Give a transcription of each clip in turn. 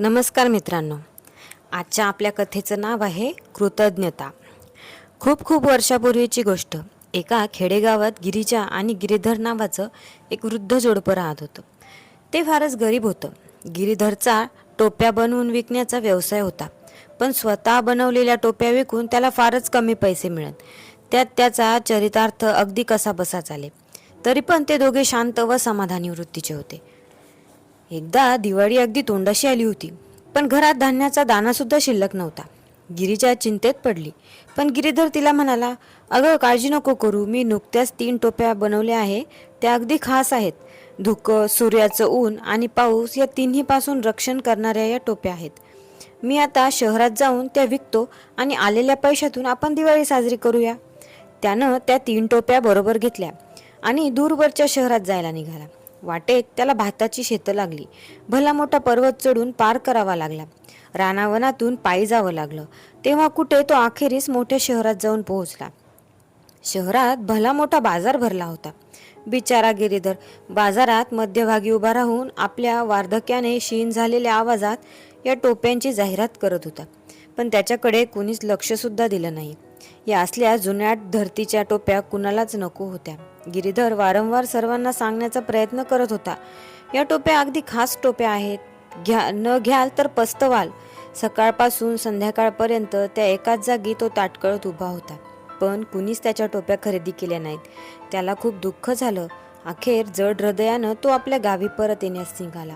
नमस्कार मित्रांनो. आजच्या आपल्या कथेचं नाव आहे कृतज्ञता. खूप खूप वर्षापूर्वीची गोष्ट. एका खेडेगावात गिरिजा आणि गिरीधर नावाचं एक वृद्ध जोडपं राहत होतं. ते फारच गरीब होतं. गिरीधरचा टोप्या बनवून विकण्याचा व्यवसाय होता. पण स्वतः बनवलेल्या टोप्या विकून त्याला फारच कमी पैसे मिळत. त्यात त्याचा चरितार्थ अगदी कसा बसा चाले तरी पण ते दोघे शांत व समाधानी वृत्तीचे होते. एकदा दिवाळी अगदी तोंडाशी आली होती पण घरात धान्याचा दाना सुद्धा शिल्लक नव्हता. गिरीजा चिंतेत पडली. पण गिरीधर तिला म्हणाला अगं काळजी नको करू मी नुकत्याच तीन टोप्या बनवल्या आहे त्या अगदी खास आहेत. धुकं सूर्याचं ऊन आणि पाऊस या तिन्हीपासून रक्षण करणाऱ्या या टोप्या आहेत. मी आता शहरात जाऊन त्या विकतो आणि आलेल्या पैशातून आपण दिवाळी साजरी करूया. त्यानं त्या तीन टोप्या बरोबर घेतल्या आणि दूरवरच्या शहरात जायला निघाला. वाटेत त्याला भाताची शेतं लागली. भला मोठा पर्वत चढून पार करावा लागला. रानावनातून पायी जावं लागलं. तेव्हा कुठे तो अखेरीस मोठ्या शहरात जाऊन पोहोचला. शहरात भला मोठा बाजार भरला होता. बिचारा गिरीधर बाजारात मध्यभागी उभा राहून आपल्या वार्धक्याने शीन झालेल्या आवाजात या टोप्यांची जाहिरात करत होता. पण त्याच्याकडे कुणीच लक्षसुद्धा दिलं नाही. या असल्या जुन्याट धरतीच्या टोप्या कुणालाच नको होत्या. गिरीधर वारंवार सर्वांना सांगण्याचा प्रयत्न करत होता. या टोप्या अगदी खास टोप्या आहेत. घ्या न घ्याल तर पस्तवाल. सकाळपासून संध्याकाळपर्यंत त्या एकाच जागी तो ताटकळत उभा होता. पण कुणीच त्याच्या टोप्या खरेदी केल्या नाहीत. त्याला खूप दुःख झालं. अखेर जड हृदयानं तो आपल्या गावी परत येण्यास निघाला.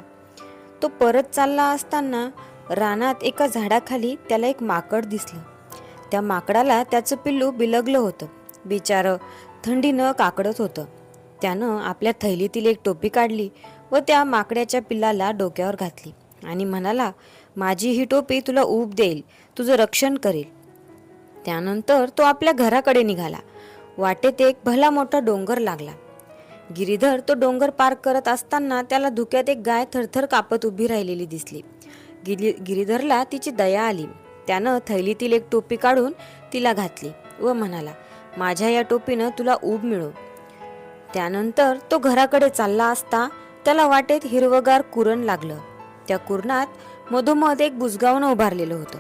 तो परत चालला असताना रानात एका झाडाखाली त्याला एक माकड दिसलं. त्या माकडाला त्याचं पिल्लू बिलगलं होतं. बिचारं थंडीनं काकडत होतं. त्यानं आपल्या थैलीतील एक टोपी काढली व त्या माकड्याच्या पिल्लाला डोक्यावर घातली आणि म्हणाला माझी ही टोपी तुला ऊब देईल. तुझं रक्षण करेल. त्यानंतर तो आपल्या घराकडे निघाला. वाटेत एक भला मोठा डोंगर लागला. गिरीधर तो डोंगर पार करत असताना त्याला धुक्यात एक गाय थरथर कापत उभी राहिलेली दिसली. गिरी गिरीधरला तिची दया आली. त्यानं थैलीतील एक टोपी काढून तिला घातली व म्हणाला माझ्या या टोपीनं तुला ऊब मिळो. त्यानंतर तो घराकडे चालला असता त्याला वाटेत हिरवगार कुरण लागलं. त्या कुरणात मधोमध एक बुजगावणं उभारलेलं होतं.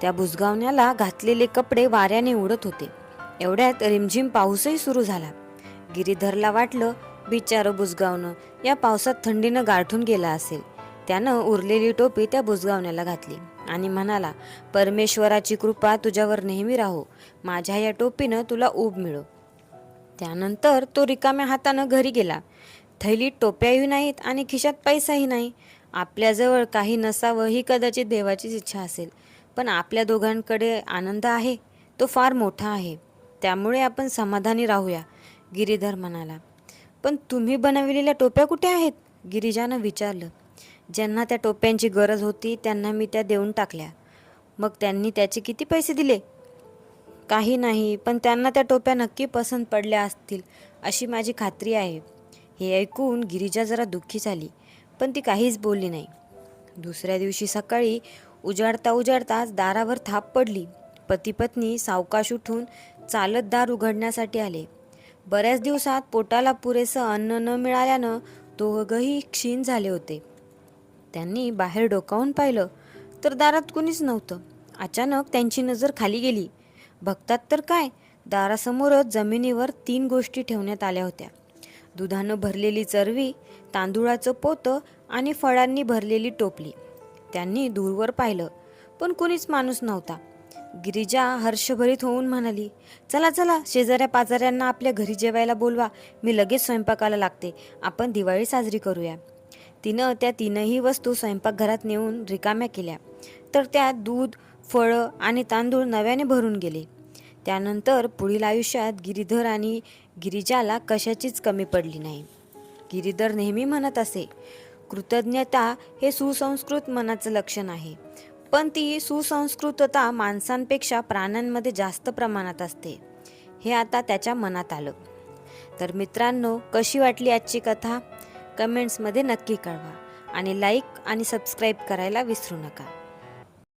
त्या बुजगावण्याला घातलेले कपडे वाऱ्याने उडत होते. एवढ्यात रिमझिम पाऊसही सुरू झाला. गिरीधरला वाटलं बिचारं बुजगावणं या पावसात थंडीनं गारठून गेला असेल. त्यानं उरलेली टोपी त्या बुजगावण्याला घातली. आणि म्हणाला परमेश्वराची कृपा तुझ्यावर नेहमी राहो. माझ्या या टोपीनं तुला ऊब मिळो. त्यानंतर तो रिकाम्या हातानं घरी गेला. थैलीत टोप्याही नाहीत आणि खिशात पैसाही नाही. आपल्याजवळ काही नसावं ही कदाचित देवाचीच इच्छा असेल. पण आपल्या दोघांकडे आनंद आहे. तो फार मोठा आहे. त्यामुळे आपण समाधानी राहूया गिरीधर म्हणाला. पण तुम्ही बनविलेल्या टोप्या कुठे आहेत? गिरिजानं विचारलं. ज्यांना त्या टोप्यांची गरज होती त्यांना मी त्या देऊन टाकल्या. मग त्यांनी त्याचे किती पैसे दिले? काही नाही पण त्यांना त्या टोप्या नक्की पसंत पडल्या असतील अशी माझी खात्री आहे. हे ऐकून गिरिजा जरा दुःखी झाली पण ती काहीच बोलली नाही. दुसऱ्या दिवशी सकाळी उजाडता उजाडताच दारावर थाप पडली. पती पत्नी सावकाश उठून चालत दार उघडण्यासाठी आले. बऱ्याच दिवसात पोटाला पुरेसं अन्न न मिळाल्यानं दोघंही क्षीण झाले होते. त्यांनी बाहेर डोकावून पाहिलं तर दारात कुणीच नव्हतं. अचानक त्यांची नजर खाली गेली. बघतात तर काय दारासमोरच जमिनीवर तीन गोष्टी ठेवण्यात आल्या होत्या. दुधानं भरलेली चरवी तांदुळाचं पोतं आणि फळांनी भरलेली टोपली. त्यांनी दूरवर पाहिलं पण कुणीच माणूस नव्हता. गिरिजा हर्षभरीत होऊन म्हणाली चला चला शेजाऱ्या पाजाऱ्यांना आपल्या घरी जेवायला बोलवा. मी लगेच स्वयंपाकाला लागते. आपण दिवाळी साजरी करूया. तिनं त्या तीनही वस्तू स्वयंपाकघरात नेऊन रिकाम्या केल्या. तर त्यात दूध फळं आणि तांदूळ नव्याने भरून गेले. त्यानंतर पुढील आयुष्यात गिरीधर आणि गिरिजाला कशाचीच कमी पडली नाही. गिरीधर नेहमी म्हणत असे कृतज्ञता हे सुसंस्कृत मनाचं लक्षण आहे. पण ती सुसंस्कृतता माणसांपेक्षा प्राण्यांमध्ये जास्त प्रमाणात असते. हे आता त्याच्या मनात आलं. तर मित्रांनो कशी वाटली आजची कथा? कमेंट्समध्ये नक्की कळवा. आणि लाईक आणि सबस्क्राईब करायला विसरू नका.